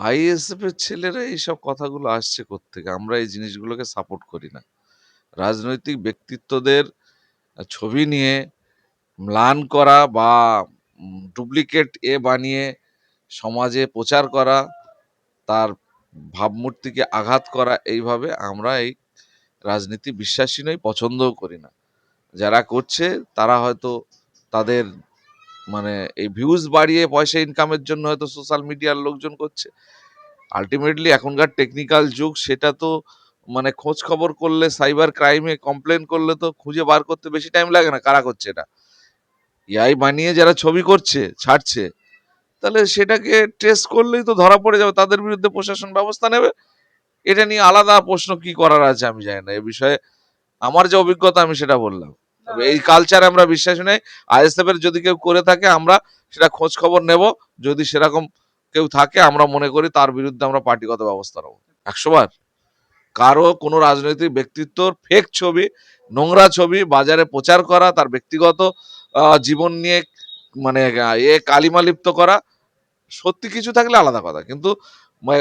ISF এর ছেলেরা এইসব কথাগুলো আসছে কোত্থেকে? আমরা এই জিনিসগুলোকে সাপোর্ট করি না। রাজনৈতিক ব্যক্তিত্বদের ছবি নিয়ে ম্লান করা বা ডুপ্লিকেট এ বানিয়ে সমাজে প্রচার করা, তার ভাবমূর্তিকে আঘাত করা এইভাবে আমরা এই রাজনীতি বিশ্বাসী নই, পছন্দও করি না। যারা করছে তারা হয়তো তাদের মানে এই ভিউজ বাড়িয়ে পয়সা ইনকামের জন্য হয়তো সোশ্যাল মিডিয়ার লোকজন করছে। আলটিমেটলি এখনকার টেকনিক্যাল যুগ সেটা তো মানে খোঁজ খবর করলে সাইবার ক্রাইমে কমপ্লেন করলে তো খুঁজে বার করতে বেশি টাইম লাগে না কারা করছে এটা। এআই বানিয়ে যারা ছবি করছে, ছাড়ছে, তাহলে সেটাকে ট্রেস করলেই তো ধরা পড়ে যাবে। তাদের বিরুদ্ধে প্রশাসন ব্যবস্থা নেবে। এটা নিয়ে আলাদা প্রশ্ন কি করার আছে আমি জানি না। এ বিষয়ে আমার যে অভিজ্ঞতা আমি সেটা বললাম। এই কালচারে আমরা বিশ্বাসী নেই আইএসএফ এর যদি কেউ করে থাকে আমরা সেটা খোঁজ খবর নেব। যদি সেরকম কেউ থাকে আমরা মনে করি তার বিরুদ্ধে আমরা পার্টিগত ব্যবস্থা নেব। ১০০ বার। কারও কোনো রাজনৈতিক ব্যক্তিত্বর ফেক ছবি, নোংরা ছবি বাজারে প্রচার করা, তার ব্যক্তিগত জীবন নিয়ে মানে এ কালিমা লিপ্ত করা, সত্যি কিছু থাকলে আলাদা কথা। কিন্তু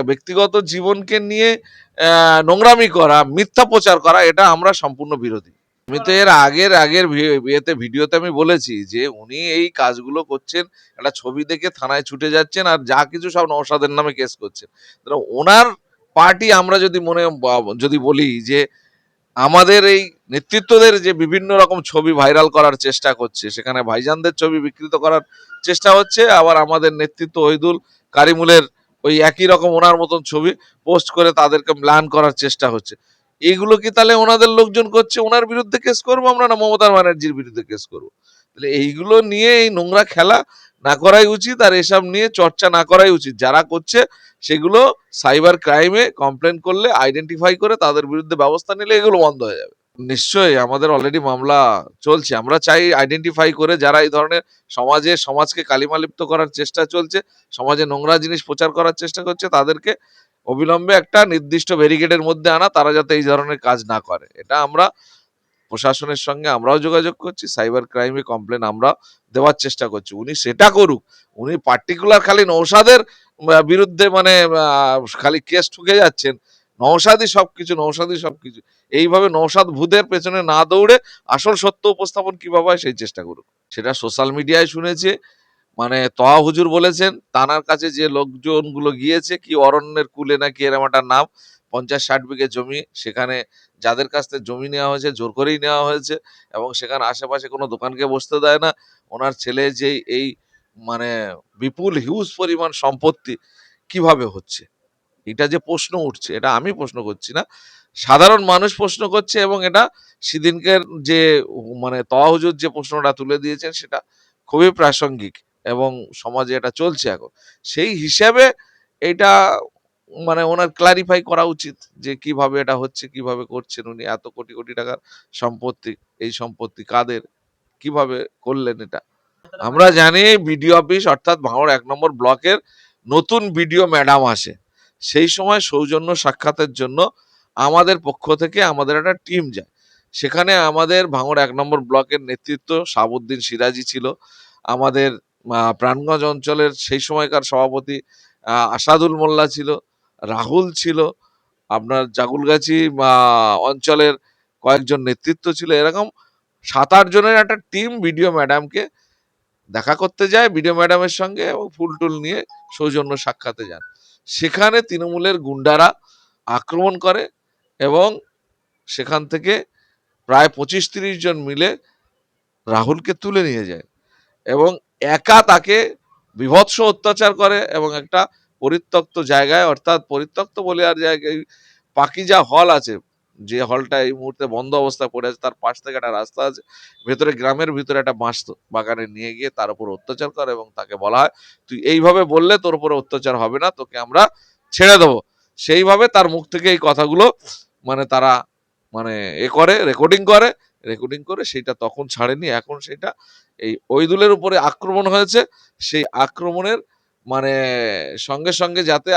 ব্যক্তিগত জীবনকে নিয়ে নোংরামি করা, মিথ্যা প্রচার করা এটা আমরা সম্পূর্ণ বিরোধী। আমি তো এর আগের আগের ভি ইয়েতে ভিডিওতে আমি বলেছি যে উনি এই কাজগুলো করছেন, একটা ছবি দেখে থানায় ছুটে যাচ্ছেন আর যা কিছু সব নওশাদের নামে কেস করছেন। ওনার পার্টি আমরা যদি মনে যদি বলি যে আমাদের এই নেতৃত্বদের যে বিভিন্ন রকম ছবি ভাইরাল করার চেষ্টা করছে, সেখানে ভাইজানদের ছবি বিকৃত করার চেষ্টা হচ্ছে। আবার আমাদের নেতৃত্ব ওহিদুল কারিমুলের ওই একই রকম ওনার মতন ছবি পোস্ট করে তাদেরকে ম্লান করার চেষ্টা হচ্ছে। এগুলো কি তাহলে ওনাদের লোকজন করছে, ওনার বিরুদ্ধে কেস করব আমরা না মমতা ব্যানার্জির বিরুদ্ধে কেস করব তাহলে এইগুলো নিয়ে এই নোংরা খেলা না করাই উচিত আর এসব নিয়ে চর্চা না করাই উচিত। যারা করছে সেগুলো সাইবার ক্রাইমে কমপ্লেন করলে আইডেন্টিফাই করে তাদের বিরুদ্ধে ব্যবস্থা নিলে এগুলো বন্ধ হয়ে যাবে। নিশ্চয়ই আমাদের অলরেডি মামলা চলছে। আমরা চাই আইডেন্টিফাই করে যারা এই ধরনের সমাজে সমাজকে কালিমালিপ্ত করার চেষ্টা চলছে, সমাজে নোংরা জিনিস প্রচার করার চেষ্টা করছে তাদেরকে অবিলম্বে একটা নির্দিষ্ট ব্যারিকেডের মধ্যে আনা তারা যাতে এই ধরনের কাজ না করে। এটা আমরা প্রশাসনের সঙ্গে আমরাও যোগাযোগ করছি। সাইবার ক্রাইমে কমপ্লেন আমরা দেওয়ার চেষ্টা করছি। উনি সেটা করুক। উনি পার্টিকুলার খালি নৌসাদের বিরুদ্ধে মানে খালি কেস ঠুকে যাচ্ছেন। নওশাদই সবকিছু, নওশাদই সবকিছু। এইভাবে নওশাদ ভূতের পেছনে না দৌড়ে আসল সত্য উপস্থাপন কীভাবে হয় সেই চেষ্টা করুক। সেটা সোশ্যাল মিডিয়ায় শুনেছে। মানে তহা হুজুর বলেছেন, তানার কাছে যে লোকজনগুলো গিয়েছে কি অরণ্যের কূলে নাকি এরকম একটা নাম। ৫০-৬০ বিঘে জমি সেখানে যাদের কাছ থেকে জমি নেওয়া হয়েছে জোর করেই নেওয়া হয়েছে এবং সেখানে আশেপাশে কোনো দোকানকে বসতে দেয় না। ওনার ছেলে যে এই মানে বিপুল হিউজ পরিমাণ সম্পত্তি কীভাবে হচ্ছে? এটা যে প্রশ্ন উঠছে এটা আমি প্রশ্ন করছি না। সাধারণ মানুষ প্রশ্ন করছে এবং এটা সেদিনকের যে মানে তহা হুজুর যে প্রশ্নটা তুলে দিয়েছেন সেটা খুবই প্রাসঙ্গিক এবং সমাজে এটা চলছে এখন। সেই হিসাবে এটা মানে ওনার ক্লারিফাই করা উচিত যে কীভাবে এটা হচ্ছে, কীভাবে করছেন উনি এত কোটি, কোটি টাকার সম্পত্তি। এই সম্পত্তি কাদের? কীভাবে করলেন এটা? আমরা জানি বিডিও অফিস অর্থাৎ ভাঙড় এক নম্বর ব্লকের নতুন বিডিও ম্যাডাম আসে। সেই সময় সৌজন্য সাক্ষাতের জন্য আমাদের পক্ষ থেকে আমাদের একটা টিম যায়। সেখানে আমাদের ভাঙড় এক নম্বর ব্লকের নেতৃত্ব সাবুদ্দিন সিরাজি ছিল। আমাদের প্রাণগঞ্জ অঞ্চলের সেই সময়কার সভাপতি আসাদুল মোল্লা ছিল, রাহুল ছিল, আপনার জাগুলগাছি অঞ্চলের কয়েকজন নেতৃত্ব ছিল। এরকম ৭-৮ জনের একটা টিম বিডিও ম্যাডামকে দেখা করতে যায় বিডিও ম্যাডামের সঙ্গে এবং ফুল-টুল নিয়ে সৌজন্য সাক্ষাতে যান। সেখানে তৃণমূলের গুন্ডারা আক্রমণ করে এবং সেখান থেকে প্রায় ২৫-৩০ জন মিলে রাহুলকে তুলে নিয়ে যায় এবং একা তাকে বীভৎস অত্যাচার করে এবং একটা পরিত্যক্ত জায়গায় অর্থাৎ পরিত্যক্ত বলে আর জায়গায় পাকিজা হল আছে। যে হলটা এই মুহূর্তে বন্ধ অবস্থায় পড়ে আছে তার পাশ থেকে একটা রাস্তা আছে। ভেতরে গ্রামের ভিতরে একটা বাঁশ বাগানে নিয়ে গিয়ে তার উপর অত্যাচার করে এবং তাকে বলা হয়, "তুই এইভাবে বললে তোর উপরে অত্যাচার হবে না। তোকে আমরা ছেড়ে দেবো সেইভাবে তার মুখ থেকে এই কথাগুলো মানে তারা মানে এ করে রেকর্ডিং করে। রেকর্ডিং করে সেইটা তখন ছাড়েনি। এখন সেইটা এই ওহিদুলের উপরে আক্রমণ হয়েছে। সেই আক্রমণের মানে সঙ্গে, সঙ্গে যাতে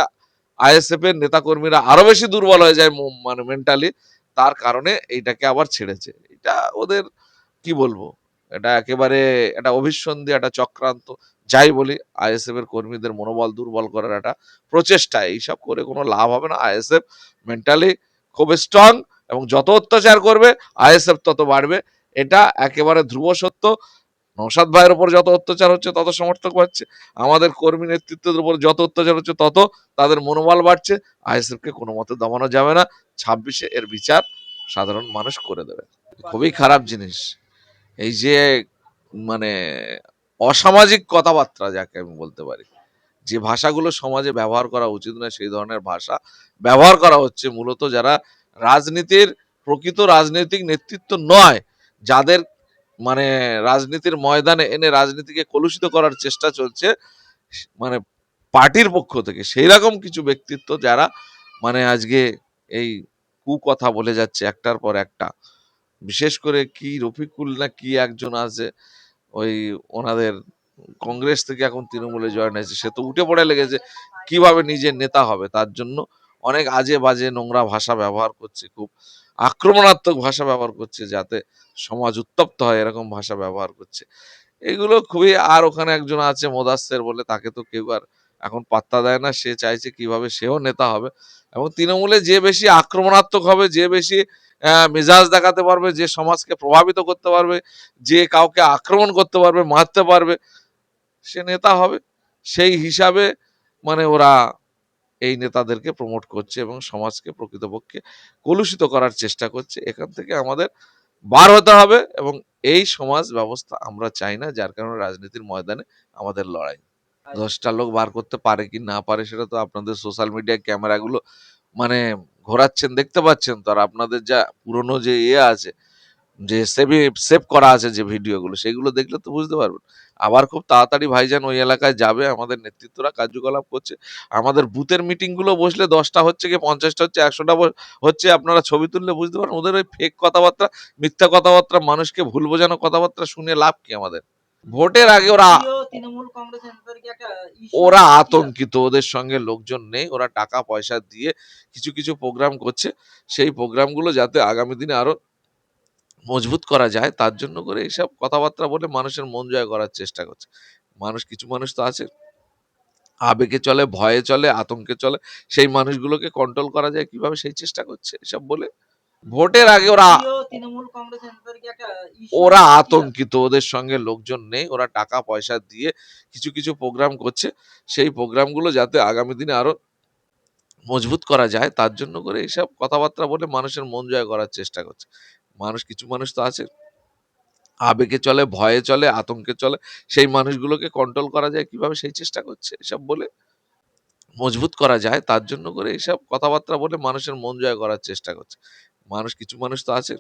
আইএসএফ এর নেতাকর্মীরা আরও বেশি দুর্বল হয়ে যায় মানে মেন্টালি তার কারণে এইটাকে আবার ছেড়েছে। এটা ওদের কি বলব? এটা একেবারে একটা অভিসন্ধি, একটা চক্রান্ত যাই বলি আইএসএফ এর কর্মীদের মনোবল দুর্বল করার একটা প্রচেষ্টা এইসব করে কোনো লাভ হবে না আইএসএফ মেন্টালি খুব স্ট্রং এবং যত অত্যাচার করবে, আইএসএফ তত বাড়বে। এটা একেবারে ধ্রুব সত্য। নৌসাদ ভাইয়ের উপর যত অত্যাচার হচ্ছে, তত সমর্থক বাড়ছে। আমাদের কর্মী নেতৃত্বের উপর যত অত্যাচার হচ্ছে, তত তাদের মনোবল বাড়ছে। আইএসএফকে কোনো মতে দমানো যাবে না। ছাব্বিশে এর বিচার সাধারণ মানুষ করে দেবে। খুবই খারাপ জিনিস। এই যে মানে অসামাজিক কথাবার্তা যাকে আমি বলতে পারি। যে ভাষাগুলো সমাজে ব্যবহার করা উচিত নয়, সেই ধরনের ভাষা ব্যবহার করা হচ্ছে। মূলত যারা রাজনীতির প্রকৃত রাজনৈতিক নেতৃত্ব নয়, যাদের মানে রাজনীতির ময়দানে এনে রাজনীতিকে কলুষিত করার চেষ্টা চলছে মানে পার্টির পক্ষ থেকে। সেই রকম কিছু ব্যক্তিত্ব যারা মানে আজকে এই কুকথা বলে যাচ্ছে একটার পর একটা। বিশেষ করে কি রফিকুল না কি একজন আছে, ওই ওনাদের কংগ্রেস থেকে এখন তৃণমূলে জয়েন হয়েছে। সে তো উঠে পড়ে লেগেছে। কীভাবে নিজের নেতা হবে তার জন্য অনেক আজে বাজে নোংরা ভাষা ব্যবহার করছে, খুব আক্রমণাত্মক ভাষা ব্যবহার করছে যাতে সমাজ উত্তপ্ত হয় এরকম ভাষা ব্যবহার করছে। এগুলো খুবই, আর ওখানে একজন আছে মোদাস্সের বলে, তাকে তো কেউ আর এখন পাত্তা দেয় না, সে চাইছে কীভাবে সেও নেতা হবে। এবং তৃণমূলে যে বেশি আক্রমণাত্মক হবে, যে বেশি মেজাজ দেখাতে পারবে, যে সমাজকে প্রভাবিত করতে পারবে, যে কাউকে আক্রমণ করতে পারবে, মারতে পারবে, সে নেতা হবে। সেই হিসাবে মানে ওরা এই নেতাদেরকে প্রমোট করছে এবং সমাজকে প্রকৃতপক্ষে কলুষিত করার চেষ্টা করছে। এখান থেকে আমাদের বার হতে হবে এবং এই সমাজ ব্যবস্থা আমরা চাই না যার কারণে রাজনীতির ময়দানে আমাদের লড়াই। দশটা লোক বার করতে পারে কি না পারে সেটা তো আপনাদের সোশ্যাল মিডিয়া ক্যামেরাগুলো মানে ঘোরাচ্ছেন দেখতে পাচ্ছেন। তো আর আপনাদের যা পুরনো যে ইয়ে আছে যে সেভে সেভ করা আছে যে ভিডিওগুলো সেগুলো দেখলে তো বুঝতে পারবেন। আবার খুব তাড়াতাড়ি ভাইজান ওই এলাকায় যাবে আমাদের নেতৃত্বরা কার্যকলাপ করছে। আমাদের বুথের মিটিংগুলো বসলে দশটা হচ্ছে কি পঞ্চাশটা হচ্ছে একশোটা হচ্ছে আপনারা ছবি তুললে বুঝতে পারেন ওদের ওই ফেক কথাবার্তা মিথ্যা কথাবার্তা মানুষকে ভুল বোঝানো কথাবার্তা শুনে লাভ কি আমাদের? ভোটের আগে ওরা ওরা আতঙ্কিত ওদের সঙ্গে লোকজন নেই ওরা টাকা পয়সা দিয়ে কিছু কিছু প্রোগ্রাম করছে। সেই প্রোগ্রামগুলো যাতে আগামী দিনে আরও মজবুত করা যায় তার জন্য করে এইসব কথাবার্তা বলে মানুষের মন জয় করার চেষ্টা করছে। মানুষ কিছু মানুষ তো আছে আবেগে চলে ভয়ে চলে আতঙ্কে চলে সেই মানুষগুলোকে কন্ট্রোল করা যায় কীভাবে সেই চেষ্টা করছে এসব বলে ভোটের আগে ওরা যদিও তৃণমূল কংগ্রেস নেতাদেরকে একটা issue ওরা আতঙ্কিত ওদের সঙ্গে লোকজন নেই ওরা টাকা পয়সা দিয়ে কিছু কিছু প্রোগ্রাম করছে সেই প্রোগ্রামগুলো যাতে আগামী দিনে আরও মজবুত করা যায় তার জন্য করে এইসব কথাবার্তা বলে মানুষের মন জয় করার চেষ্টা করছে। মানুষ কিছু মানুষ তো আছে আবেগে চলে, ভয়ে চলে, আতঙ্কে চলে। সেই মানুষগুলোকে কন্ট্রোল করা যায় কীভাবে সেই চেষ্টা করছে এসব বলে? মজবুত করা যায় তার জন্য করে এসব কথাবার্তা বলে মানুষের মন জয় করার চেষ্টা করছে মানুষ কিছু মানুষ তো আছে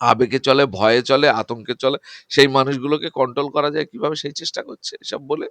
আবেগে চলে ভয়ে চলে আতঙ্কে চলে সেই মানুষগুলোকে কন্ট্রোল করা যায় কীভাবে সেই চেষ্টা করছে এসব বলে